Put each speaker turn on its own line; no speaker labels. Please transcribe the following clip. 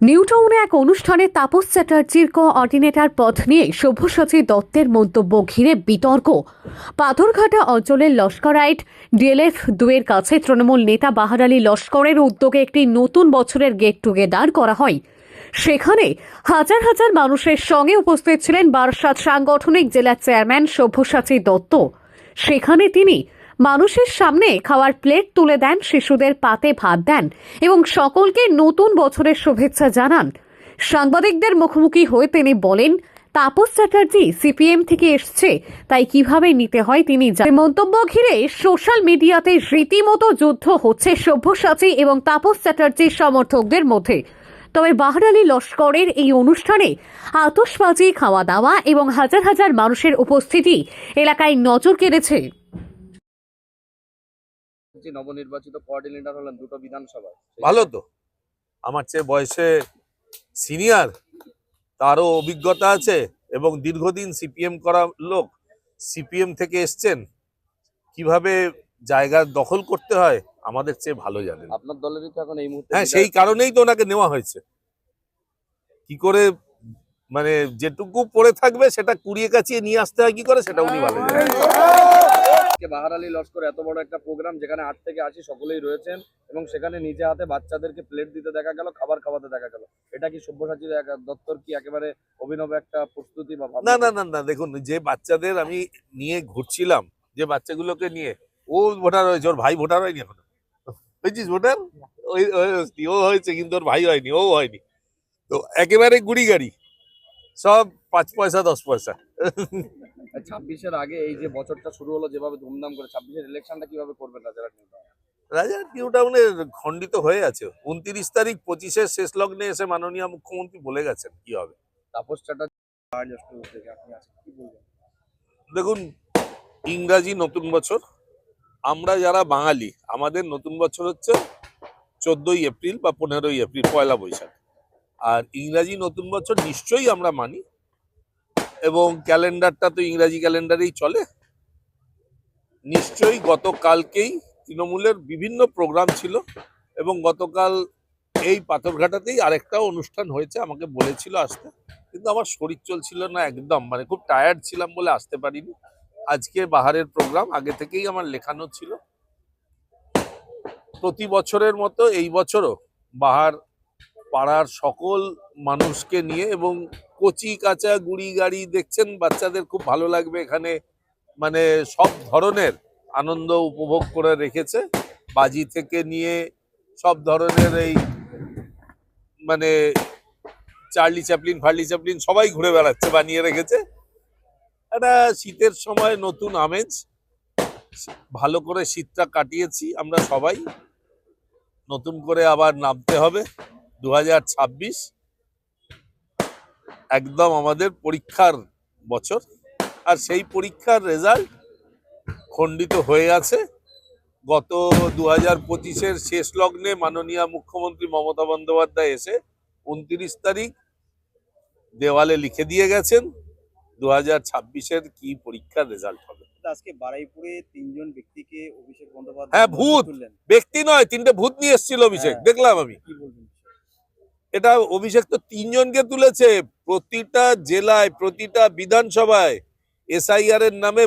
নিউটাউনে এক অনুষ্ঠানে তাপস চ্যাটার্জির কোঅর্ডিনেটর পদ নিয়ে সব্যসাচী দত্তের মন্তব্য ঘিরে বিতর্ক। পাথরঘাটা অঞ্চলের লস্করাইট ডিএলএফ দুয়ের কাছে তৃণমূল নেতা বাহার আলী লস্করের উদ্যোগে একটি নতুন বছরের গেট টুগেদার করা হয়। সেখানে হাজার হাজার মানুষের সঙ্গে উপস্থিত ছিলেন বারাসাত সাংগঠনিক জেলা চেয়ারম্যান সব্যসাচী দত্ত। সেখানে তিনি মানুষের সামনে খাওয়ার প্লেট তুলে দেন, শিশুদের পাতে ভাত দেন এবং সকলকে নতুন বছরের শুভেচ্ছা জানান। সাংবাদিকদের মুখোমুখি হয়ে তিনি বলেন, তাপস চ্যাটার্জি সিপিএম থেকে এসছে, তাই কীভাবে নিতে হয় তিনি। মন্তব্য ঘিরে সোশ্যাল মিডিয়াতে রীতিমতো যুদ্ধ হচ্ছে সভ্যসাচী এবং তাপস চ্যাটার্জির সমর্থকদের মধ্যে। তবে বাহার আলী লস্করের এই অনুষ্ঠানে আতশবাজি, খাওয়া দাওয়া এবং হাজার হাজার মানুষের উপস্থিতি এলাকায় নজর কেড়েছে।
যে নবনির্বাচিত কোঅর্ডিনেটর হলেন দুটো বিধানসভায়।
ভালো তো। আমার চেয়ে বয়সে সিনিয়র তারও অভিজ্ঞতা আছে এবং দীর্ঘদিন সিপিএম করা লোক সিপিএম থেকে এসছেন কীভাবে জায়গা দখল করতে হয় আমাদের চেয়ে ভালো জানেন।
আপনার দলেরই তো এখন এই মুহূর্তে
হ্যাঁ সেই কারণেই তো ওনাকে নেওয়া হয়েছে। কি করে মানে যেটুকু পড়ে থাকবে সেটা কুড়িয়ে কাছিয়ে নিয়ে আসতে হয় কি করে সেটা উনি ভালো জানেন।
আজকে বাহার আলী লস্কর এত বড় একটা প্রোগ্রাম যেখানে আট থেকে আশি সকলেই রয়েছেন এবং সেখানে নিজে হাতে বাচ্চাদেরকে প্লেট দিতে দেখা গেল, খাবার খাওয়াতে দেখা গেল। এটা কি সব্যসাচীর দত্তর কি একেবারে অভিনব একটা প্রস্তুতি বা
না না না না, দেখুন, যে বাচ্চাদের আমি নিয়ে ঘুরছিলাম, যে বাচ্চাগুলোকে নিয়ে, ও ভোটার হয়েছে, ওর ভাই ভোটার হয়নি এখন। হয়েছিস ভোটার ওই ও হয়েছে, কিন্তু ওর ভাই হয়নি, ও হয়নি। তো একেবারে গুড়ি গাড়ি সব পাঁচ পয়সা, দশ পয়সা।
ছাব্বিশের আগে এই যে বছরটা শুরু হলো যেভাবে ধুমধাম করে ছাব্বিশের ইলেকশনটা কীভাবে করবেন রাজারা
রাজা নিউ টাউনে খণ্ডিত হয়ে আছে। উনত্রিশ তারিখ পঁচিশের শেষ লগ্নে এসে মাননীয় মুখ্যমন্ত্রী বলে গেছেন কি হবে?
তাপস চ্যাটার্জি
দেখুন ইংরাজি নতুন বছর। আমরা যারা বাঙালি আমাদের নতুন বছর হচ্ছে চোদ্দই এপ্রিল বা পনেরোই এপ্রিল পয়লা বৈশাখ। আর ইংরাজি নতুন বছর নিশ্চয়ই আমরা মানি। এবং ক্যালেন্ডারটা তো ইংরাজি ক্যালেন্ডারেই চলে। নিশ্চয়ই গতকালকেই তৃণমূলের বিভিন্ন প্রোগ্রাম ছিল এবং গতকাল এই পাথরঘাটাতেই আরেকটা অনুষ্ঠান হয়েছে, আমাকে বলেছিল আসতে। কিন্তু আমার শরীর চলছিল না একদম মানে খুব টায়ার্ড ছিলাম বলে আসতে পারিনি। আজকে বাহারের প্রোগ্রাম আগে থেকেই আমার লেখানো ছিল। প্রতি বছরের মতো এই বছরও বাহার পাড়ার সকল মানুষকে নিয়ে এবং কচি, কাঁচা, গুড়ি, গাড়ি দেখছেন, বাচ্চাদের খুব ভালো লাগবে এখানে। মানে সব ধরনের আনন্দ উপভোগ করে রেখেছে। বাজি থেকে নিয়ে সব ধরনের এই মানে চার্লি চ্যাপলিন, ফার্লি চ্যাপলিন সবাই ঘুরে বেড়াচ্ছে, বানিয়ে রেখেছে। একটা শীতের সময় নতুন আমেজ। ভালো করে শীতটা কাটিয়েছি আমরা সবাই। নতুন করে আবার নামতে হবে। দু হাজার ছাব্বিশ একদম আমাদের পরীক্ষার বছর। আর সেই পরীক্ষার রেজাল্ট খণ্ডিত হয়ে আছে। গত দু হাজার পঁচিশের শেষ লগ্নে মাননীয় মুখ্যমন্ত্রী মমতা বন্দ্যোপাধ্যায় এসে উনত্রিশ তারিখ দেওয়ালে লিখে দিয়ে গেছেন দু হাজার ছাব্বিশের কি পরীক্ষার রেজাল্ট হবে।
আজকে বারাইপুরে তিনজন ব্যক্তিকে অভিষেক বন্দ্যোপাধ্যায়
হ্যাঁ, ভূত। ব্যক্তি নয় তিনটে ভূত নিয়ে এসেছিল অভিষেক।
হ্যাঁ।
দেখলাম আমি।
কি বলবেন?
এটা অভিষেক তো তিনজনকে তুলেছে প্রতিটা জেলায় প্রতিটা বিধানসভায় এসআইআর এর নামে